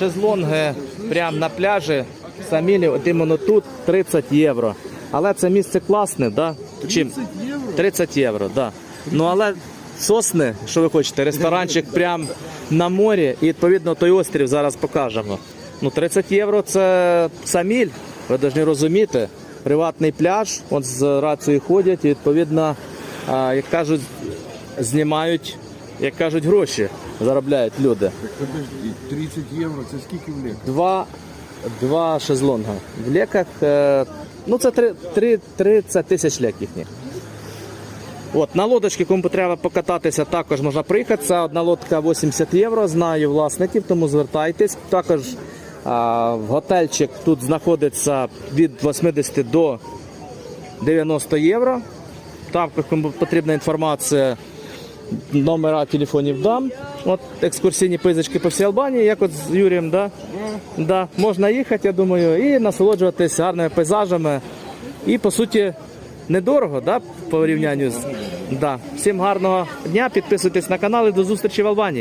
шезлонги прямо на пляжі. Самілі, от іменно тут 30 євро. Але це місце класне, да? Чим? 30 євро, да. Ну але сосни, що ви хочете, ресторанчик прямо на морі, і відповідно той острів зараз покажемо. Ну 30 євро це саміль, ви повинні розуміти. Приватний пляж, от з рацією ходять, і відповідно, як кажуть, знімають, як кажуть, гроші заробляють люди. Подожди, 30 євро, це скільки в літ? Два, два шезлонга. В леках, е, ну це три- три- 30 тисяч лек їхніх. От, на лодочці, кому треба покататися, також можна приїхати. Це одна лодка 80 євро, знаю власників, тому звертайтесь. Також а, готельчик тут знаходиться від 80 до 90 євро. Також, кому потрібна інформація, номера телефонів дам. От екскурсійні пизочки по всій Албанії, як от з Юрієм, да? Да, можна їхати, я думаю, і насолоджуватися гарними пейзажами. І по суті недорого, да, по порівнянню з. Да. Всім гарного дня, підписуйтесь на канал і до зустрічі в Албанії.